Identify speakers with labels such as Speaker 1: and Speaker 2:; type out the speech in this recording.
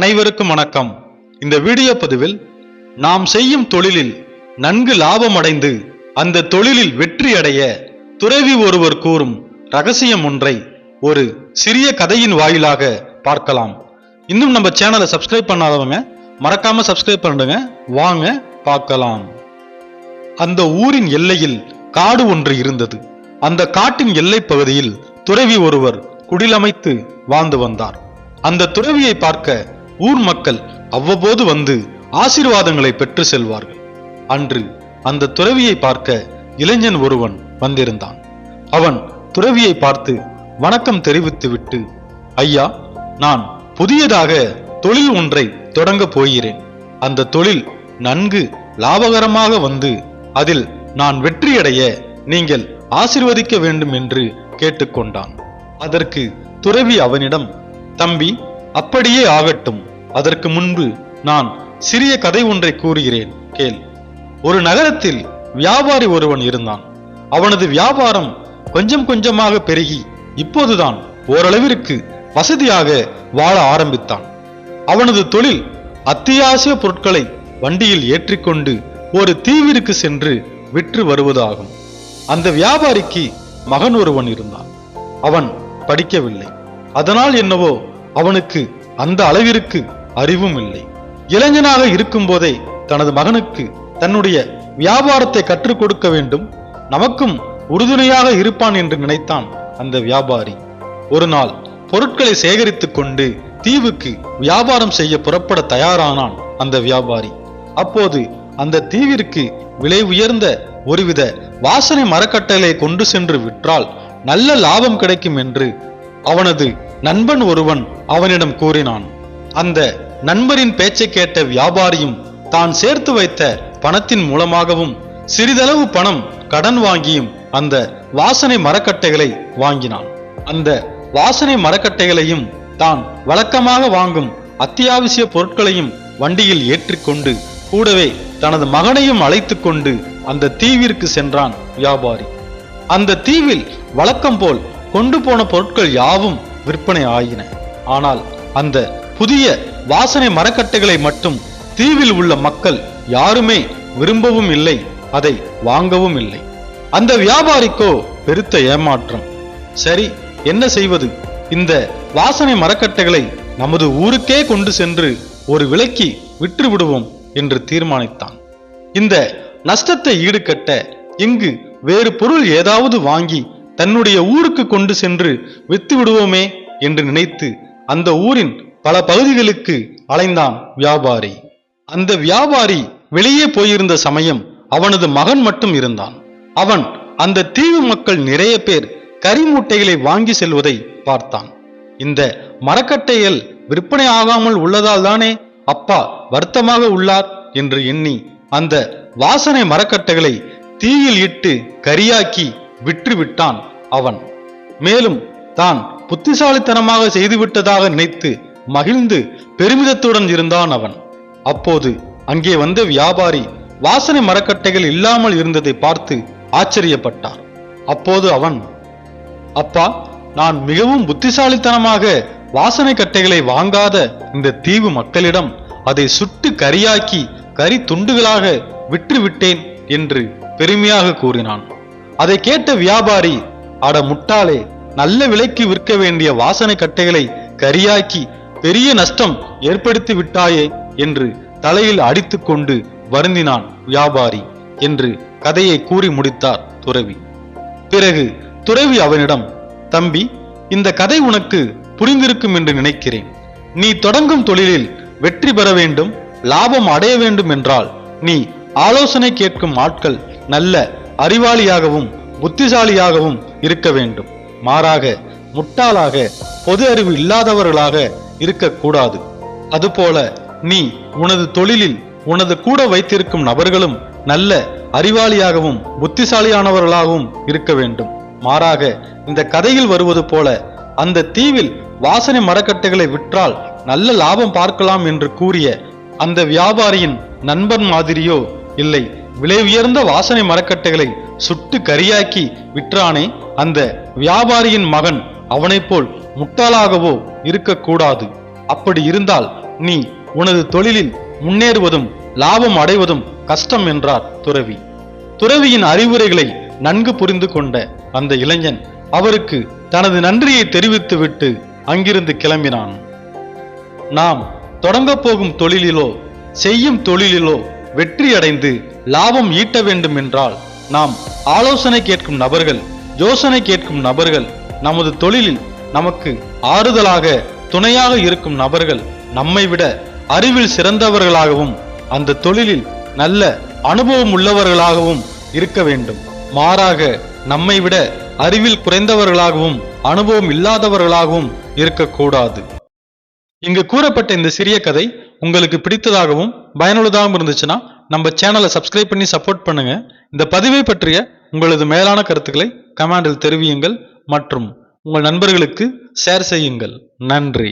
Speaker 1: அனைவருக்கும் வணக்கம். இந்த வீடியோ பதிவில் நாம் செய்யும் தொழிலில் நன்கு லாபம் அடைந்து அந்த தொழிலில் வெற்றி அடைய துறவி ஒருவர் கூறும் ரகசியம் ஒன்றை ஒரு சிறிய கதையின் வாயிலாக பார்க்கலாம். இன்னும் நம்ம சேனலை சப்ஸ்கிரைப் பண்ணாதவங்க மறக்காம சப்ஸ்கிரைப் பண்ணுங்க. வாங்க பார்க்கலாம். அந்த ஊரின் எல்லையில் காடு ஒன்று இருந்தது. அந்த காட்டின் எல்லை பகுதியில் துறவி ஒருவர் குடிலமைத்து வாழ்ந்து வந்தார். அந்த துறவியை பார்க்க ஊர் மக்கள் அவ்வப்போது வந்து ஆசீர்வாதங்களை பெற்று செல்வார்கள். அன்று அந்த துறவியை பார்க்க இளைஞன் ஒருவன் வந்திருந்தான். அவன் துறவியை பார்த்து வணக்கம் தெரிவித்துவிட்டு ஐயா நான் புதியதாக தொழில் ஒன்றை தொடங்கப் போகிறேன். அந்த தொழில் நன்கு லாபகரமாக வந்து அதில் நான் வெற்றியடைய நீங்கள் ஆசிர்வதிக்க வேண்டும் என்று கேட்டுக்கொண்டான் அதற்கு துறவி அவனிடம் தம்பி அப்படியே ஆகட்டும். அதற்கு முன்பு நான் சிறிய கதை ஒன்றை கூறுகிறேன் கேள். ஒரு நகரத்தில் வியாபாரி ஒருவன் இருந்தான். அவனது வியாபாரம் கொஞ்சம் கொஞ்சமாக பெருகி இப்போதுதான் ஓரளவிற்கு வசதியாக வாழ ஆரம்பித்தான். அவனது தொழில் அத்தியாவசிய பொருட்களை வண்டியில் ஏற்றிக்கொண்டு ஒரு தீவிற்கு சென்று விற்று வருவதாகும். அந்த வியாபாரிக்கு மகன் ஒருவன் இருந்தான். அவன் படிக்கவில்லை. அதனால் என்னவோ அவனுக்கு அந்த அளவிற்கு அறிவும் இல்லை. இளைஞனாக இருக்கும்போதே தனது மகனுக்கு தன்னுடைய வியாபாரத்தை கற்றுக் கொடுக்க வேண்டும். நமக்கும் உறுதுணையாக இருப்பான் என்று நினைத்தான் அந்த வியாபாரி. ஒரு நாள் பொருட்களை சேகரித்துக் கொண்டு தீவுக்கு வியாபாரம் செய்ய புறப்பட தயாரானான் அந்த வியாபாரி. அப்போது அந்த தீவிற்கு விலை உயர்ந்த ஒருவித வாசனை மரக்கட்டைகளை கொண்டு சென்று விற்றால் நல்ல லாபம் கிடைக்கும் என்று அவனது நண்பன் ஒருவன் அவனிடம் கூறினான். அந்த நண்பரின் பேச்சை கேட்ட வியாபாரியும் தான் சேர்த்து வைத்த பணத்தின் மூலமாகவும் சிறிதளவு பணம் கடன் வாங்கியும் அந்த வாசனை மரக்கட்டைகளை வாங்கினான். அந்த வாசனை மரக்கட்டைகளையும் தான் வழக்கமாக வாங்கும் அத்தியாவசிய பொருட்களையும் வண்டியில் ஏற்றிக்கொண்டு கூடவே தனது மகனையும் அழைத்துக் கொண்டு அந்த தீவிற்கு சென்றான் வியாபாரி. அந்த தீவில் வழக்கம் போல் கொண்டு போன பொருட்கள் யாவும் விற்பனை ஆகின ஆனால் அந்த புதிய வாசனை மரக்கட்டைகளை மட்டும் தீவில் உள்ள மக்கள் யாருமே விரும்பவும் இல்லை அதை வாங்கவும் இல்லை. அந்த வியாபாரிக்கோ பெருத்த ஏமாற்றம். சரி என்ன செய்வது? இந்த வாசனை மரக்கட்டைகளை நமது ஊருக்கே கொண்டு சென்று ஒரு விலைக்கு விற்று விடுவோம் என்று தீர்மானித்தான். இந்த நஷ்டத்தை ஈடுகட்ட இங்கு வேறு பொருள் ஏதாவது வாங்கி தன்னுடைய ஊருக்கு கொண்டு சென்று வித்து விடுவோமே என்று நினைத்து அந்த ஊரின் பல பகுதிகளுக்கு அலைந்தான் வியாபாரி. அந்த வியாபாரி வெளியே போயிருந்த சமயம் அவனது மகன் மட்டும் இருந்தான். அவன் அந்த தீவு மக்கள் நிறைய பேர் கறி மூட்டைகளை வாங்கி செல்வதை பார்த்தான். இந்த மரக்கட்டைகள் விற்பனை ஆகாமல் உள்ளதால் தானே அப்பா வருத்தமாக உள்ளார் என்று எண்ணி அந்த வாசனை மரக்கட்டைகளை தீயில் இட்டு கரியாக்கி விற்று விட்டான் அவன். மேலும் தான் புத்திசாலித்தனமாக செய்துவிட்டதாக நினைத்து மகிழ்ந்து பெருமிதத்துடன் இருந்தான் அவன். அப்போது அங்கே வந்த வியாபாரி வாசனை மரக்கட்டைகள் இல்லாமல் இருந்ததை பார்த்து ஆச்சரியப்பட்டார் அப்போது அவன் அப்பா நான் மிகவும் புத்திசாலித்தனமாக வாசனை கட்டைகளை வாங்காத இந்த தீவு மக்களிடம் அதை சுட்டு கரியாக்கி கரி துண்டுகளாக விற்று விட்டேன் என்று பெருமையாக கூறினான். அதை கேட்ட வியாபாரி அட முட்டாளே நல்ல விலைக்கு விற்க வேண்டிய வாசனை கட்டைகளை கரியாக்கி பெரிய நஷ்டம் ஏற்படுத்தி விட்டாயே என்று தலையில் அடித்துக்கொண்டு வருந்தினான் வியாபாரி என்று கதையை கூறி முடித்தார் துறவி. பிறகு துறவி அவனிடம் தம்பி இந்த கதை உனக்கு புரிந்திருக்கும் என்று நினைக்கிறேன். நீ தொடங்கும் தொழிலில் வெற்றி பெற வேண்டும் லாபம் அடைய வேண்டும் என்றால் நீ ஆலோசனை கேட்கும் ஆட்கள் நல்ல அறிவாளியாகவும் புத்திசாலியாகவும் இருக்க வேண்டும். மாறாக முட்டாளாக பொது அறிவு இல்லாதவர்களாக இருக்கக்கூடாது. அதுபோல நீ உனது தொழிலில் உனது கூட வைத்திருக்கும் நபர்களும் நல்ல அறிவாளியாகவும் புத்திசாலியானவர்களாகவும் இருக்க வேண்டும். மாறாக இந்த கதையில் வருவது போல அந்த தீவில் வாசனை மரக்கட்டைகளை விற்றால் நல்ல லாபம் பார்க்கலாம் என்று கூறிய அந்த வியாபாரியின் நண்பன் மாதிரியோ இல்லை விலை உயர்ந்த வாசனை மரக்கட்டைகளை சுட்டு கரியாக்கி விற்றானே அந்த வியாபாரியின் மகன் அவனைப் போல் முட்டாளாகவோ இருக்கக்கூடாது. அப்படி இருந்தால் நீ உனது தொழிலில் முன்னேறுவதும் லாபம் அடைவதும் கஷ்டம் என்றார் துறவி. துறவியின் அறிவுரைகளை நன்கு புரிந்து கொண்ட அந்த இளைஞன் அவருக்கு தனது நன்றியை தெரிவித்துவிட்டு அங்கிருந்து கிளம்பினான். நாம் தொடங்கப் போகும் தொழிலிலோ செய்யும் தொழிலிலோ வெற்றி அடைந்து லாபம் ஈட்ட வேண்டும் என்றால் நாம் ஆலோசனை கேட்கும் நபர்கள் யோசனை கேட்கும் நபர்கள் நமது தொழிலில் நமக்கு ஆறுதலாக துணையாக இருக்கும் நபர்கள் நம்மை விட அறிவில் சிறந்தவர்களாகவும் அந்த தொழிலில் நல்ல அனுபவம் உள்ளவர்களாகவும் இருக்க வேண்டும். மாறாக நம்மை விட அறிவில் குறைந்தவர்களாகவும் அனுபவம் இல்லாதவர்களாகவும் இருக்கக்கூடாது. இங்கு கூறப்பட்ட இந்த சிறிய கதை உங்களுக்கு பிடித்ததாகவும் பயனுள்ளதாகவும் இருந்துச்சுன்னா நம்ம சேனலை சப்ஸ்கிரைப் பண்ணி சப்போர்ட் பண்ணுங்க. இந்த பதிவை பற்றிய உங்களது மேலான கருத்துக்களை கமெண்டில் தெரிவியுங்கள். மற்றும் உங்கள் நண்பர்களுக்கு ஷேர் செய்யுங்கள். நன்றி.